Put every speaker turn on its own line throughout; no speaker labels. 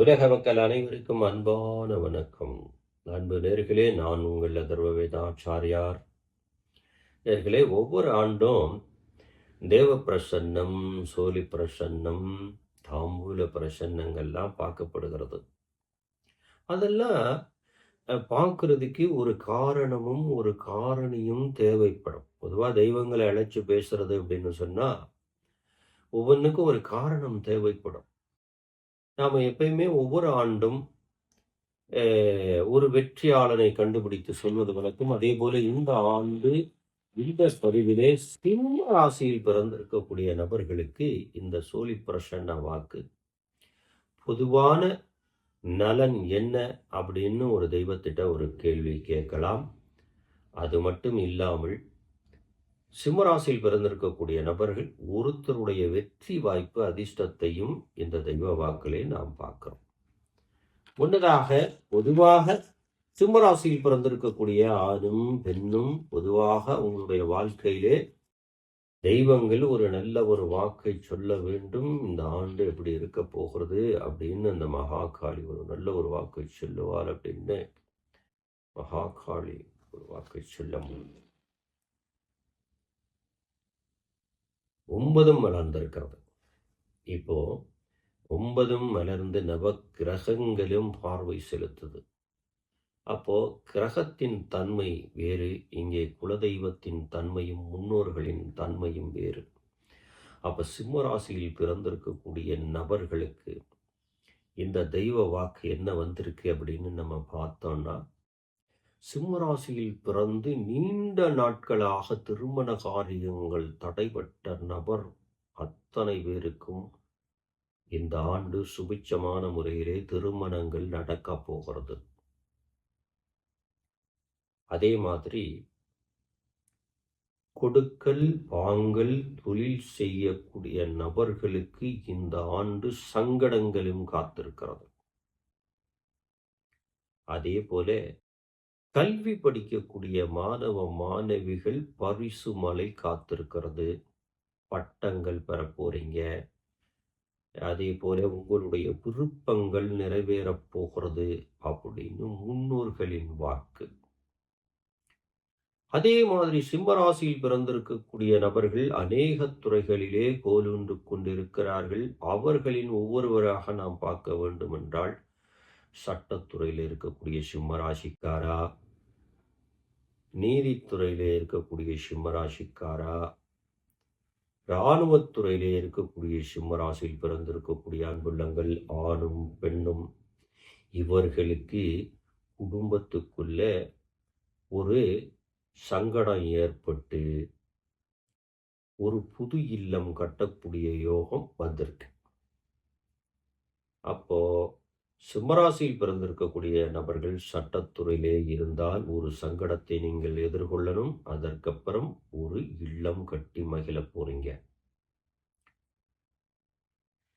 உலக மக்கள் அனைவருக்கும் அன்பான வணக்கம். அன்பு நேர்களே நான் உங்கள் அதர்வவேதாச்சாரியார் நேர்களே ஒவ்வொரு ஆண்டும் தேவ பிரசன்னம் சோழி பிரசன்னம் தாம்பூல பிரசன்னங்கள்லாம் பார்க்கப்படுகிறது. அதெல்லாம் பார்க்கறதுக்கு ஒரு காரணமும் ஒரு காரணியும் தேவைப்படும். பொதுவாக தெய்வங்களை அழைச்சி பேசுறது அப்படின்னு சொன்னால் ஒவ்வொன்றுக்கும் ஒரு காரணம் தேவைப்படும். நாம் எப்பயுமே ஒவ்வொரு ஆண்டும் ஒரு வெற்றியாளனை கண்டுபிடித்து சொல்வது வழக்கம். அதே போல இந்த ஆண்டு இந்த பதிவிலே சிம்ம ராசியில் பிறந்திருக்கக்கூடிய நபர்களுக்கு இந்த சோழி பிரசன்ன வாக்கு. பொதுவான நலன் என்ன அப்படின்னு ஒரு தெய்வத்திட்ட ஒரு கேள்வி கேட்கலாம். அது மட்டும் இல்லாமல் சிம்மராசியில் பிறந்திருக்கக்கூடிய நபர்கள் ஒருத்தருடைய வெற்றி வாய்ப்பு அதிர்ஷ்டத்தையும் இந்த தெய்வ வாக்கிலே நாம் பார்க்கிறோம். முன்னதாக பொதுவாக சிம்மராசியில் பிறந்திருக்கக்கூடிய ஆணும் பெண்ணும் பொதுவாக உங்களுடைய வாழ்க்கையிலே தெய்வங்கள் ஒரு நல்ல ஒரு வாக்கை சொல்ல வேண்டும். இந்த ஆண்டு எப்படி இருக்க போகிறது அப்படின்னு அந்த மகாகாளி ஒரு நல்ல ஒரு வாக்கை சொல்லுவார் அப்படின்னு மகாகாளி ஒரு வாக்கை சொல்ல முடியும். ஒன்பதும் மலர்ந்திருக்கிறது இப்போ ஒன்பதும் மலர்ந்து நவ கிரகங்களும் பார்வை செலுத்துது. அப்போ கிரகத்தின் தன்மை வேறு இங்கே குலதெய்வத்தின் தன்மையும் முன்னோர்களின் தன்மையும் வேறு. அப்போ சிம்மராசியில் பிறந்திருக்கக்கூடிய நபர்களுக்கு இந்த தெய்வ வாக்கு என்ன வந்திருக்கு அப்படின்னு நம்ம பார்த்தோம்னா சிம்மராசியில் பிறந்து நீண்ட நாட்களாக திருமண காரியங்கள் தடைபட்ட நபர் அத்தனை பேருக்கும் இந்த ஆண்டு சுபிச்சமான முறையிலே திருமணங்கள் நடக்க போகிறது. அதே மாதிரி கொடுக்கல் வாங்கல் தொழில் செய்யக்கூடிய நபர்களுக்கு இந்த ஆண்டு சங்கடங்களும் காத்திருக்கிறது. அதே போல கல்வி படிக்கக்கூடிய மாணவ மாணவிகள் பரிசு மலை காத்திருக்கிறது. பட்டங்கள் பெற போறீங்க. அதே போல உங்களுடைய விருப்பங்கள் நிறைவேறப் போகிறது அப்படின்னு முன்னோர்களின் வாக்கு. அதே மாதிரி சிம்மராசியில் பிறந்திருக்கக்கூடிய நபர்கள் அநேக துறைகளிலே கோலுண்டு கொண்டிருக்கிறார்கள். அவர்களின் ஒவ்வொருவராக நாம் பார்க்க வேண்டும் என்றால் சட்டத்துறையில் இருக்கக்கூடிய சிம்மராசிக்காரா? நீதித்துறையில் இருக்கக்கூடிய சிம்மராசிக்காரா? இராணுவத்துறையிலே இருக்கக்கூடிய சிம்மராசியில் பிறந்திருக்கக்கூடிய அன்புள்ளங்கள் ஆணும் பெண்ணும் இவர்களுக்கு குடும்பத்துக்குள்ள ஒரு சங்கடம் ஏற்பட்டு ஒரு புது இல்லம் கட்டக்கூடிய யோகம் வந்திருக்கு. அப்போது சிம்மராசியில் பிறந்திருக்கக்கூடிய நபர்கள் சட்டத்துறையிலே இருந்தால் ஒரு சங்கடத்தை நீங்கள் எதிர்கொள்ளணும். அதற்கப்புறம் ஒரு இல்லம் கட்டி மகிழ போறீங்க.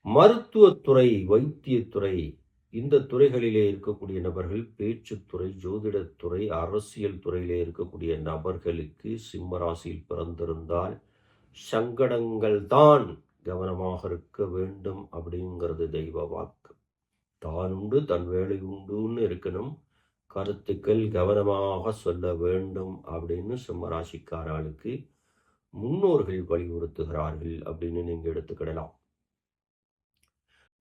மருத்துவத்துறை வைத்தியத்துறை இந்த துறைகளிலே இருக்கக்கூடிய நபர்கள் பேச்சுத்துறை ஜோதிடத்துறை அரசியல் துறையிலே இருக்கக்கூடிய நபர்களுக்கு சிம்மராசியில் பிறந்திருந்தால் சங்கடங்கள் தான் கவனமாக இருக்க வேண்டும் அப்படிங்கிறது தெய்வ வாக்கு. தான் உண்டு தன் வேலை உண்டுன்னு இருக்கணும். கருத்துக்கள் கவனமாக சொல்ல வேண்டும் அப்படின்னு சிம்மராசிக்காரர்களுக்கு முன்னோர்கள் வலியுறுத்துகிறார்கள் அப்படின்னு நீங்க எடுத்துக்கிடலாம்.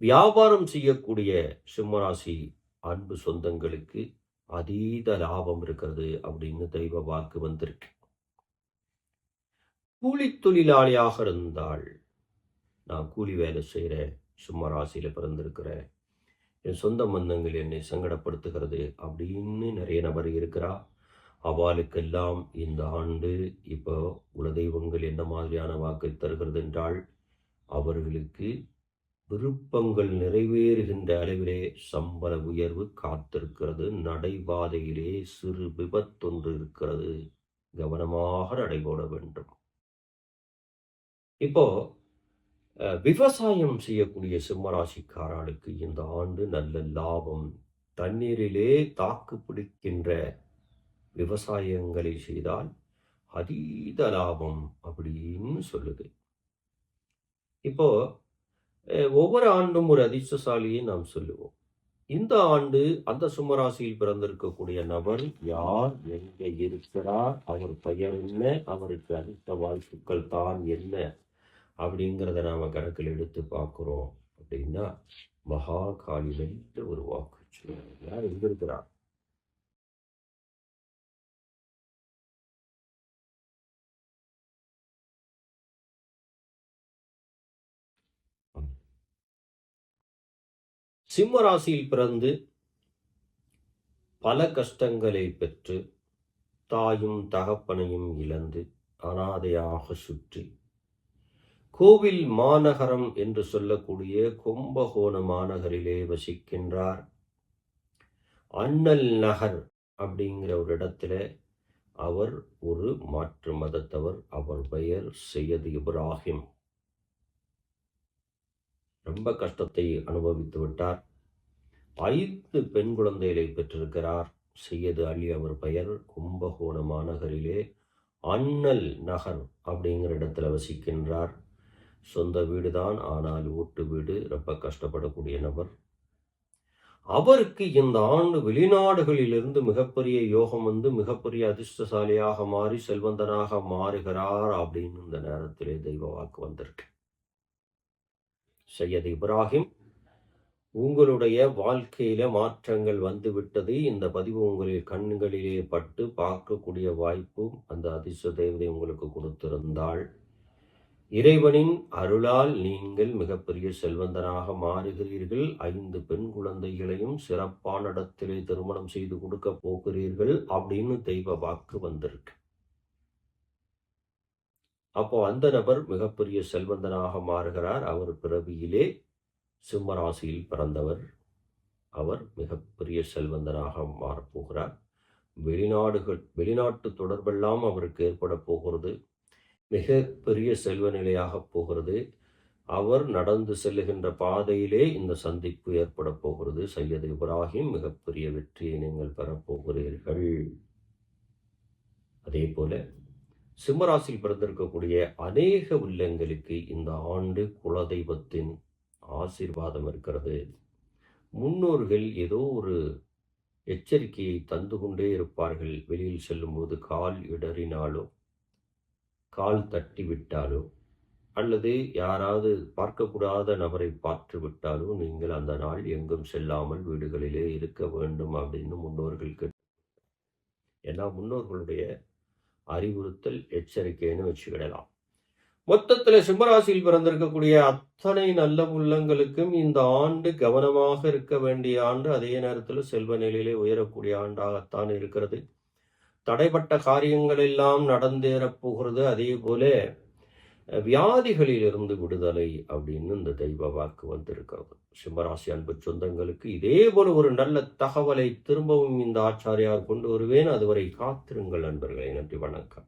வியாபாரம் செய்யக்கூடிய சிம்மராசி அன்பு சொந்தங்களுக்கு அதீத லாபம் இருக்கிறது அப்படின்னு தெய்வ வாக்கு வந்திருக்கு. கூலி தொழிலாளியாக இருந்தால் நான் கூலி வேலை செய்கிறேன் சிம்மராசியில பிறந்திருக்கிறேன் என் சொந்த பந்தங்கள் என்னை சங்கடப்படுத்துகிறது அப்படின்னு நிறைய நபர் இருக்கிறா. அவளுக்கெல்லாம் இந்த ஆண்டு இப்போ குலதெய்வங்கள் என்ன மாதிரியான வாக்கை தருகிறது என்றால் அவர்களுக்கு விருப்பங்கள் நிறைவேறுகின்ற அளவிலே சம்பள உயர்வு காத்திருக்கிறது. நடைபாதையிலே சிறு விபத்தொன்று இருக்கிறது. கவனமாக நடைபோட வேண்டும். இப்போ விவசாயம் செய்யக்கூடிய சிம்மராசிக்காரர்களுக்கு இந்த ஆண்டு நல்ல லாபம். தண்ணீரிலே தாக்கு பிடிக்கின்ற விவசாயங்களை செய்தால் அதீத லாபம் அப்படின்னு சொல்லுது. இப்போ ஒவ்வொரு ஆண்டும் ஒரு அதிர்ஷ்டசாலியை நாம் சொல்லுவோம். இந்த ஆண்டு அந்த சிம்மராசியில் பிறந்திருக்கக்கூடிய நபர் யார்? எங்கே இருக்கிறார்? அவர் பெயர் என்ன? அவருக்கு அளித்த வாழ்த்துக்கள் தான் என்ன? அப்படிங்கிறத நாம கணக்கில் எடுத்து பார்க்குறோம் அப்படின்னா மகா காலிலை ஒரு வாக்கு சொல்லுவாங்க யார் எங்க சிம்ம ராசியில் பிறந்து பல கஷ்டங்களை பெற்று தாயும் தகப்பனையும் இழந்து அனாதையாக சுற்றி கோவில் மாநகரம் என்று சொல்லக்கூடிய கும்பகோண மாநகரிலே வசிக்கின்றார். அண்ணல் நகர் அப்படிங்கிற ஒரு இடத்துல அவர் ஒரு மாற்று மதத்தவர். அவர் பெயர் செய்யது இப்ராஹிம். ரொம்ப கஷ்டத்தை அனுபவித்து விட்டார். ஐந்து பெண் குழந்தைகளை பெற்றிருக்கிறார். செய்யது அலி அவர் பெயர். கும்பகோண மாநகரிலே அண்ணல் நகர் அப்படிங்கிற இடத்துல வசிக்கின்றார். சொந்த வீடு தான் ஆனால் ஓட்டு வீடு ரொம்ப கஷ்டப்படக்கூடிய நபர். அவருக்கு இந்த ஆண்டு வெளிநாடுகளிலிருந்து மிகப்பெரிய யோகம் வந்து மிகப்பெரிய அதிர்ஷ்டசாலியாக மாறி செல்வந்தனாக மாறுகிறார் அப்படின்னு இந்த நேரத்திலே தெய்வ வாக்கு வந்திருக்கு. சையத் இப்ராஹிம் உங்களுடைய வாழ்க்கையில மாற்றங்கள் வந்துவிட்டது இந்த பதிவு உங்களில் கண்களிலே பட்டு பார்க்கக்கூடிய வாய்ப்பும் அந்த அதிர்ஷ்ட தேவதை உங்களுக்கு கொடுத்திருந்தாள். இறைவனின் அருளால் நீங்கள் மிகப்பெரிய செல்வந்தனாக மாறுகிறீர்கள். ஐந்து பெண் குழந்தைகளையும் சிறப்பான இடத்திலே திருமணம் செய்து கொடுக்க போகிறீர்கள் அப்படின்னு தெய்வ வாக்கு வந்திருக்கு. அப்போ அந்த நபர் மிகப்பெரிய செல்வந்தனாக மாறுகிறார். அவர் பிறவியிலே சிம்மராசியில் பிறந்தவர். அவர் மிகப்பெரிய செல்வந்தனாக மாறப்போகிறார். வெளிநாடுகள் வெளிநாட்டு தொடர்பெல்லாம் அவருக்கு ஏற்பட போகிறது. மிக பெரிய செல்வ நிலையாக போகிறது. அவர் நடந்து செல்லுகின்ற பாதையிலே இந்த சந்திப்பு ஏற்பட போகிறது. சையது இப்ராஹிம் மிகப்பெரிய வெற்றியை நீங்கள் பெறப்போகிறீர்கள் அதே போல சிம்மராசியில் பிறந்திருக்கக்கூடிய அநேக உள்ளங்களுக்கு இந்த ஆண்டு குலதெய்வத்தின் ஆசீர்வாதம் இருக்கிறது. முன்னோர்கள் ஏதோ ஒரு எச்சரிக்கையை தந்து கொண்டே இருப்பார்கள். வெளியில் செல்லும்போது கால் இடறினாலோ கால் தட்டி விட்டாலோ அல்லது யாராவது பார்க்கக்கூடாத நபரை பார்த்து விட்டாலோ நீங்கள் அந்த நாள் எங்கும் செல்லாமல் வீடுகளிலே இருக்க வேண்டும் அப்படின்னு முன்னோர்களுக்கு ஏன்னா முன்னோர்களுடைய அறிவுறுத்தல் எச்சரிக்கைன்னு வச்சுக்கிடலாம். மொத்தத்தில் சிம்மராசியில் பிறந்திருக்கக்கூடிய அத்தனை நல்ல உள்ளங்களுக்கும் இந்த ஆண்டு கவனமாக இருக்க வேண்டிய ஆண்டு அதே நேரத்தில் செல்வ நிலையிலே உயரக்கூடிய ஆண்டாகத்தான் இருக்கிறது. தடைப்பட்ட காரியங்கள் எல்லாம் நடந்தேறப் போகிறது அதே போல வியாதிகளிலிருந்து விடுதலை அப்படின்னு இந்த தெய்வ வாக்கு வந்திருக்கிறது. சிம்மராசி அன்பு சொந்தங்களுக்கு இதே போல ஒரு நல்ல தகவலை திரும்பவும் இந்த ஆச்சாரியார் கொண்டு வருவேன். அதுவரை காத்திருங்கள் நண்பர்களை நன்றி வணக்கம்.